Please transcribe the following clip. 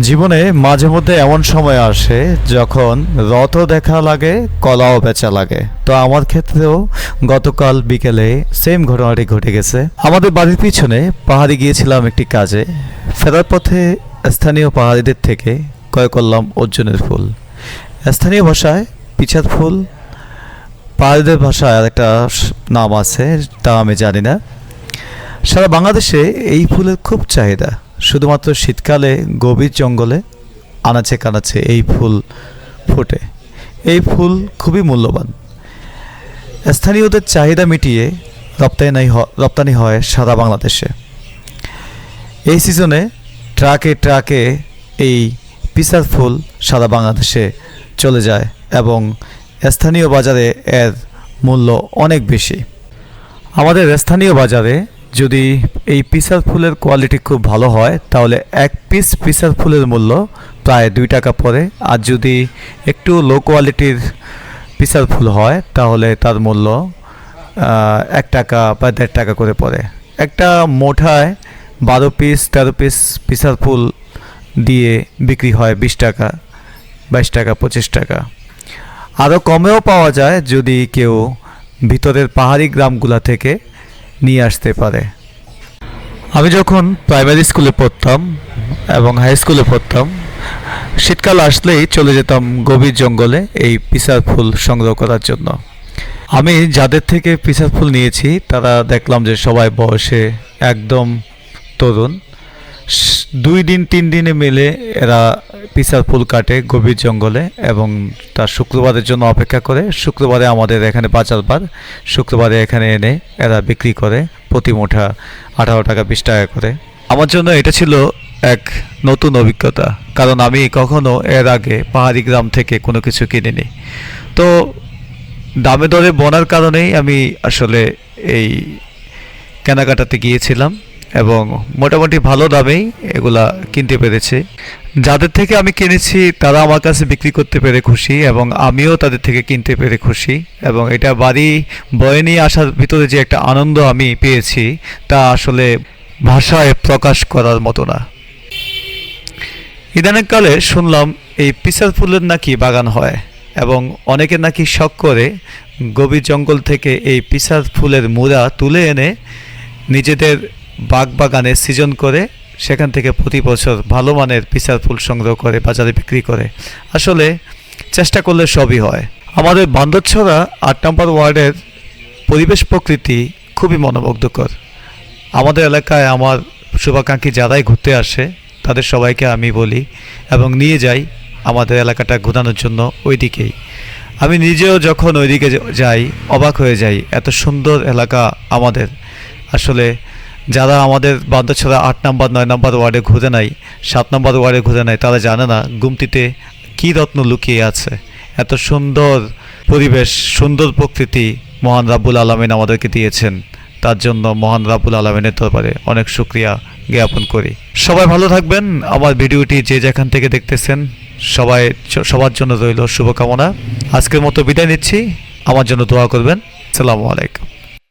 জীবনে মাঝে মধ্যে এমন সময় আসে যখন রথ দেখা লাগে, কলাও বেচা লাগে। তো আমার ক্ষেত্রেও গতকাল বিকেলে সেম ঘটনাটি ঘটে গেছে। আমাদের বাড়ির পিছনে পাহাড়ে গিয়েছিলাম একটি কাজে। ফেরার পথে স্থানীয় পাহাড়িদের থেকে ক্রয় করলাম অর্জুনের ফুল। স্থানীয় ভাষায় পিছার ফুল। পাহাড়িদের ভাষায় একটা নাম আছে, তা আমি জানি না। সারা বাংলাদেশে এই ফুলের খুব চাহিদা। শুধুমাত্র শীতকালে গভীর জঙ্গলে আনাচে কানাচে এই ফুল ফোটে। এই ফুল খুবই মূল্যবান। স্থানীয়দের চাহিদা মিটিয়ে রপ্তানি রপ্তানি হয় সারা বাংলাদেশে। এই সিজনে ট্রাকে ট্রাকে এই পিসার ফুল সারা বাংলাদেশে চলে যায় এবং স্থানীয় বাজারে এর মূল্য অনেক বেশি। আমাদের স্থানীয় বাজারে যদি এই পিসার ফুলের কোয়ালিটি খুব ভালো হয়, তাহলে এক পিস পিসার ফুলের মূল্য প্রায় দুই টাকা পড়ে। আর যদি একটু লো কোয়ালিটির পিসার ফুল হয়, তাহলে তার মূল্য এক টাকা বা দেড় টাকা করে পড়ে। একটা মোঠায় বারো পিস তেরো পিস পিসার ফুল দিয়ে বিক্রি হয় বিশ টাকা, বাইশ টাকা, পঁচিশ টাকা। আরও কমেও পাওয়া যায় যদি কেউ ভিতরের পাহাড়ি গ্রামগুলা থেকে নিয়ে আসতে পারে। আমি যখন প্রাইমারি স্কুলে পড়তাম এবং হাই স্কুলে পড়তাম, শীতকাল আসলেই চলে যেতাম গভীর জঙ্গলে এই পিসার ফুল সংগ্রহ করার জন্য। আমি যাদের থেকে পিসার ফুল নিয়েছি, তারা দেখলাম যে সবাই বয়সে একদম তরুণ। দুই দিন, তিন দিনে মিলে এরা পিসার ফুল কাটে গভীর জঙ্গলে এবং তার শুক্রবারের জন্য অপেক্ষা করে। শুক্রবারে আমাদের এখানে বাজার বার। শুক্রবারে এখানে এনে এরা বিক্রি করে প্রতি মুঠা আঠারো টাকা, বিশ টাকা করে। আমার জন্য এটা ছিল এক নতুন অভিজ্ঞতা, কারণ আমি কখনো এর আগে পাহাড়ি গ্রাম থেকে কোনো কিছু কিনিনি। তো দামে দরে বনার কারণেই আমি আসলে এই কেনাকাটাতে গিয়েছিলাম। এবং মোটামুটি ভালো দামেই এগুলা কিনতে পেরেছি। যাদের থেকে আমি কিনেছি, তারা আমার কাছে বিক্রি করতে পেরে খুশি এবং আমিও তাদের থেকে কিনতে পেরে খুশি এবং এটা বাড়ি, বয়ে নিয়ে আসার ভিতরে যে একটা আনন্দ আমি পেয়েছি, তা আসলে ভাষায় প্রকাশ করার মতো না। ইদানিংকালে শুনলাম এই পিসার ফুলের নাকি বাগান হয় এবং অনেকে নাকি শখ করে গভীর জঙ্গল থেকে এই পিসার ফুলের মুড়া তুলে এনে নিজেদের বাগ বাগানে সিজন করে সেখান থেকে প্রতি বছর ভালো মানের পিসার ফুল সংগ্রহ করে, বাজারে বিক্রি করে। আসলে চেষ্টা করলে সবই হয়। আমাদের বান্দরছড়া আট নম্বর ওয়ার্ডের পরিবেশ প্রকৃতি খুবই মনোমুগ্ধকর। আমাদের এলাকায় আমার শুভাকাঙ্ক্ষী যারাই ঘুরতে আসে, তাদের সবাইকে আমি বলি এবং নিয়ে যাই আমাদের এলাকাটা ঘোরানোর জন্য ওই দিকেই আমি নিজেও যখন ওইদিকে য- যাই, অবাক হয়ে যাই, এত সুন্দর এলাকা আমাদের। আসলে যারা আমাদের বান্দরছড়া আট নম্বর, নয় নম্বর ওয়ার্ডে ঘুরে নাই, সাত নম্বর ওয়ার্ডে ঘুরে নাই, তারা জানে না গুমতিতে কী রত্ন লুকিয়ে আছে। এত সুন্দর পরিবেশ, সুন্দর প্রকৃতি মহান রাব্বুল আলমিন আমাদেরকে দিয়েছেন। তার জন্য মহান রাব্বুল আলমিনের দরবারে অনেক শুক্রিয়া জ্ঞাপন করি। সবাই ভালো থাকবেন। আমার ভিডিওটি যে যেখান থেকে দেখতেছেন, সবাই সবার জন্য রইল শুভকামনা। আজকের মতো বিদায় নিচ্ছি। আমার জন্য দোয়া করবেন। সালামু আলাইকুম।